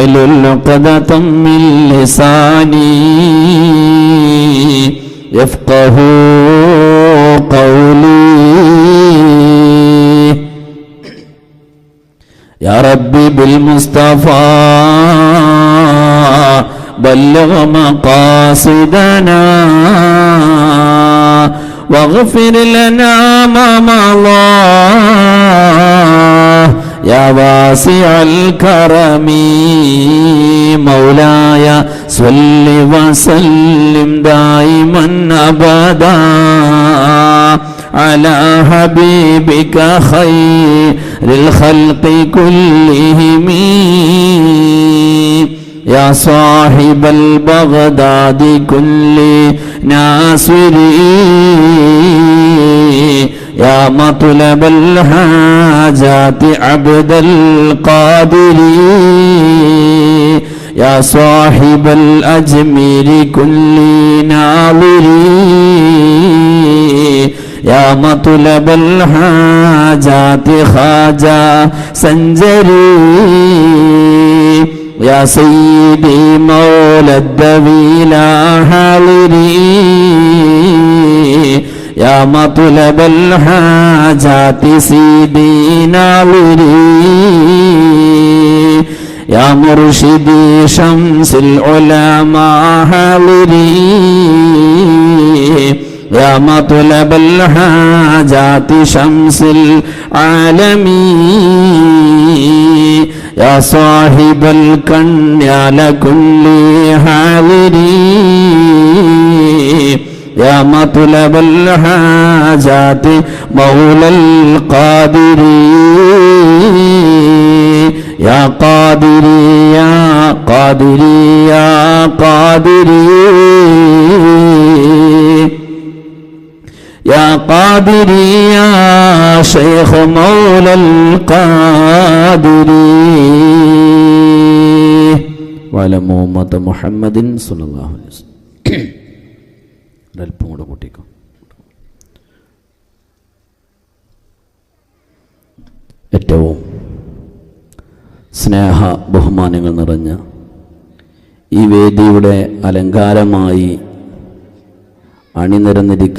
واحلل عقدة من لساني يفقه قولي. يا ربي بالمصطفى بلغ مقاصدنا واغفر لنا ما مضى. يا واسع الكرم مولاي صل وسلم دائما أبدا على حبيبك خير الخلق كلهم. يا صاحب البغداد كل ناصري. يا مطلب الحاجات عبد القادر. يا صاحب الأجمير كل ناظري يا مطلب الحاجات خاجة سنجري. يا سيدي مولى الدبيلا حاضري يا مطلب الحاجات سيدي ناظري يا مرشدي شمس العلماء حاضري يا مطلب الحاجات شمس العالمين يا صاحب الكنيا لكل حاضري يا مطلب الحاجات مولى القادر يا قادري يا قادري يا قادري يا قادري يا شيخ مولى القادر وعلى محمد محمد صلى الله عليه وسلم ഒരല്പം കൂടെ കൂട്ടിക്കോ. ഏറ്റവും സ്നേഹ ബഹുമാനങ്ങൾ നിറഞ്ഞ ഈ വേദിയുടെ അലങ്കാരമായി അണിനിരന്നിരിക്കുന്ന